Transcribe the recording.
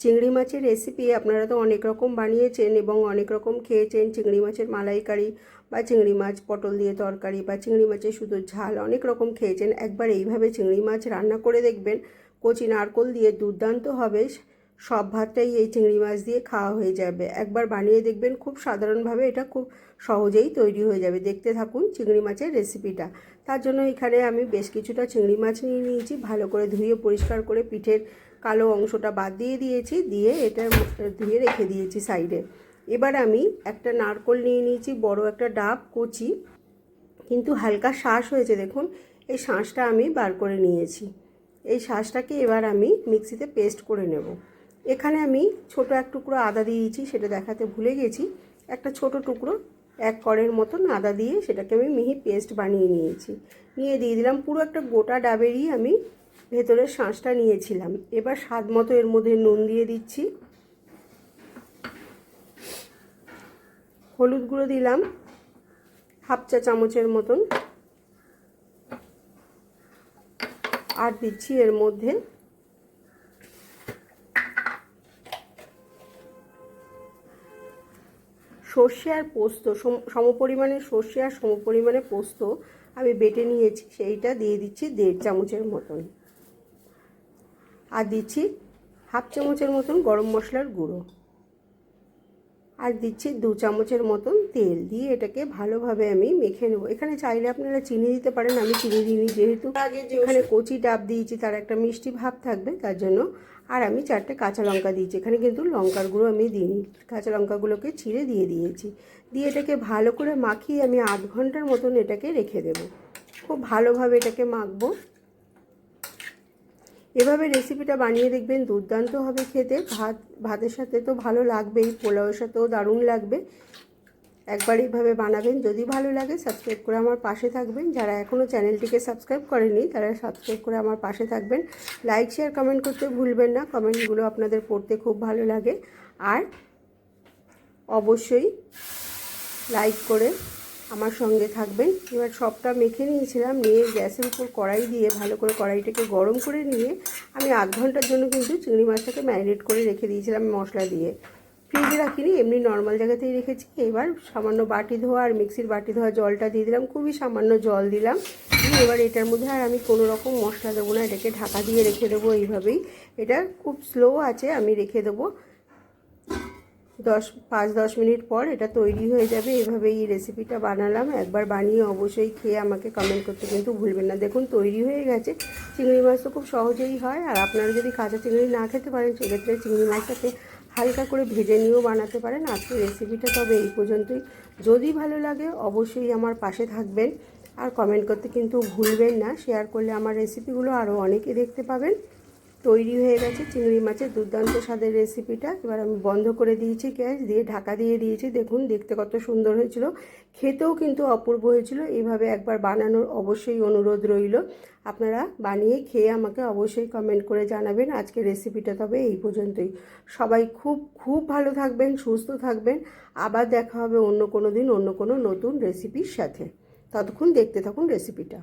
চিংড়ি মাছের রেসিপি আপনারা তো অনেক রকম বানিয়েছেন এবং অনেক রকম খেয়েছেন। চিংড়ি মাছের মালাইকারি বা চিংড়ি মাছ পটল দিয়ে তরকারি বা চিংড়ি মাছের শুধু ঝাল অনেক রকম খেয়েছেন। একবার এইভাবে চিংড়ি মাছ রান্না করে দেখবেন, কচি নারকোল দিয়ে দুর্দান্ত হবে, সব ভাতটাই এই চিংড়ি মাছ দিয়ে খাওয়া হয়ে যাবে। একবার বানিয়ে দেখবেন, খুব সাধারণভাবে এটা খুব সহজেই তৈরি হয়ে যাবে। দেখতে থাকুন চিংড়ি মাছের রেসিপিটা তার জন্য এখানে আমি বেশ কিছুটা চিংড়ি মাছ নিয়ে নিয়েছি। ভালো করে ধুয়ে পরিষ্কার করে পিঠের কালো অংশটা বাদ দিয়ে দিয়েছি, দিয়ে এটা ধুয়ে রেখে দিয়েছি সাইডে। এবার আমি একটা নারকোল নিয়ে নিয়েছি, বড় একটা ডাব, কচি। কিন্তু হালকা শ্বাস হয়েছে, দেখুন। এই শাঁসটা আমি বার করে নিয়েছি। এই শাঁসটাকে এবার আমি মিক্সিতে পেস্ট করে নেব। এখানে আমি ছোট এক টুকরো আদা দিয়েছি, সেটা দেখাতে ভুলে গেছি। একটা ছোট টুকরো এক করের মতন আদা দিয়ে সেটাকে আমি মিহি পেস্ট বানিয়ে নিয়েছি। নিয়ে দিয়ে দিলাম পুরো একটা গোটা ডাবেরই আমি ভেতরের শাঁসটা নিয়েছিলাম। এবার স্বাদ মতো এর মধ্যে নুন দিয়ে দিচ্ছি। হলুদ গুঁড়ো দিলাম, হাফ চা চামচের মতন। আর দিচ্ছি এর মধ্যে সর্ষে আর পোস্ত। সম, সমপরিমাণে সর্ষে আর সমপরিমাণে পোস্ত আমি বেটে নিয়েছি, সেইটা দিয়ে দিচ্ছি দেড় চামচের মতন। আর দিচ্ছি হাফ চামচের মতন গরম মশলার গুঁড়ো। আর দিচ্ছি দু চামচের মতন তেল দিয়ে এটাকে ভালোভাবে আমি মেখে নেব। এখানে চাইলে আপনারা চিনি দিতে পারেন আমি চিনি দিইনি যেহেতু। আগে এখানে কচি ডাব দিয়েছি তার একটা মিষ্টি ভাব থাকবে তার জন্য। আর আমি চারটে কাঁচা লঙ্কা দিয়েছি এখানে কিন্তু লঙ্কার গুঁড়ো আমি দিইনি। কাঁচা লঙ্কাগুলোকে ছিঁড়ে দিয়ে দিয়েছি। দিয়ে এটাকে ভালো করে মাখিয়ে আমি আধ ঘণ্টার মতন এটাকে রেখে দেবো। খুব ভালোভাবে এটাকে মাখবো। এভাবে রেসিপিটা বানিয়ে দেখবেন, দুর্দান্ত হবে খেতে। ভাত, ভাতের সাথে তো ভালো লাগবেই, পোলাওয়ের সাথেও দারুণ লাগবে। একবার এইভাবে বানাবেন, যদি ভালো লাগে সাবস্ক্রাইব করে আমার পাশে থাকবেন। যারা এখনও চ্যানেলটিকে সাবস্ক্রাইব করেনি তারা সাবস্ক্রাইব করে আমার পাশে থাকবেন। লাইক শেয়ার কমেন্ট করতে ভুলবেন না। কমেন্টগুলো আপনাদের পড়তে খুব ভালো লাগে। আর অবশ্যই লাইক করে আমার সঙ্গে থাকবেন। এবার সবটা মেখে নিয়েছিলাম, নিয়ে গ্যাসের উপর কড়াই দিয়ে ভালো করে কড়াইটাকে গরম করে নিয়ে আমি আধ ঘণ্টার জন্য কিন্তু চিংড়ি মাছটাকে ম্যারিনেট করে রেখে দিয়েছিলাম মশলা দিয়ে। ফ্রিজে রাখিনি, এমনি নর্মাল জায়গাতেই রেখেছি। এবার সামান্য বাটি ধোয়া আর মিক্সির বাটি ধোয়া জলটা দিয়ে দিলাম, খুবই সামান্য জল দিলাম। এবার এটার মধ্যে আর আমি কোনো রকম মশলা দেবো না, এটাকে ঢাকা দিয়ে রেখে দেবো এইভাবেই। এটা খুব স্লো আছে, আমি রেখে দেবো। দশ, পাঁচ, দশ মিনিট পর এটা তৈরি হয়ে যাবে। এভাবে এই রেসিপিটা বানালাম। একবার বানিয়ে অবশ্যই খেয়ে আমাকে কমেন্ট করতে কিন্তু ভুলবেন না। দেখুন, তৈরি হয়ে গেছে। চিংড়ি মাছ তো খুব সহজেই হয়। আর আপনারা যদি কাঁচা চিংড়ি না খেতে পারেন, সেক্ষেত্রে চিংড়ি মাছটাকে হালকা করে ভেজে নিয়েও বানাতে পারেন। আজকে রেসিপিটা তবে এই পর্যন্তই। যদি ভালো লাগে, অবশ্যই আমার পাশে থাকবেন। আর কমেন্ট করতে কিন্তু ভুলবেন না। শেয়ার করলে আমার রেসিপিগুলো আরও অনেকে দেখতে পাবেন। তৈরি হয়ে গেছে চিংড়ি মাছের দুর্দান্ত স্বাদের রেসিপিটা। এবার আমি বন্ধ করে দিয়েছি গ্যাস, দিয়ে ঢাকা দিয়ে দিয়েছি। দেখুন, দেখতে কত সুন্দর হয়েছিল। খেতেও কিন্তু অপূর্ব হয়েছিল। এইভাবে একবার বানানোর অবশ্যই অনুরোধ রইল। আপনারা বানিয়ে খেয়ে আমাকে অবশ্যই কমেন্ট করে জানাবেন আজকে রেসিপিটা। তবে এই পর্যন্তই। সবাই খুব খুব ভালো থাকবেন, সুস্থ থাকবেন। আবার দেখা হবে অন্য কোনো দিন, অন্য কোনো নতুন রেসিপির সাথে। ততক্ষণ দেখতে থাকুন রেসিপিটা।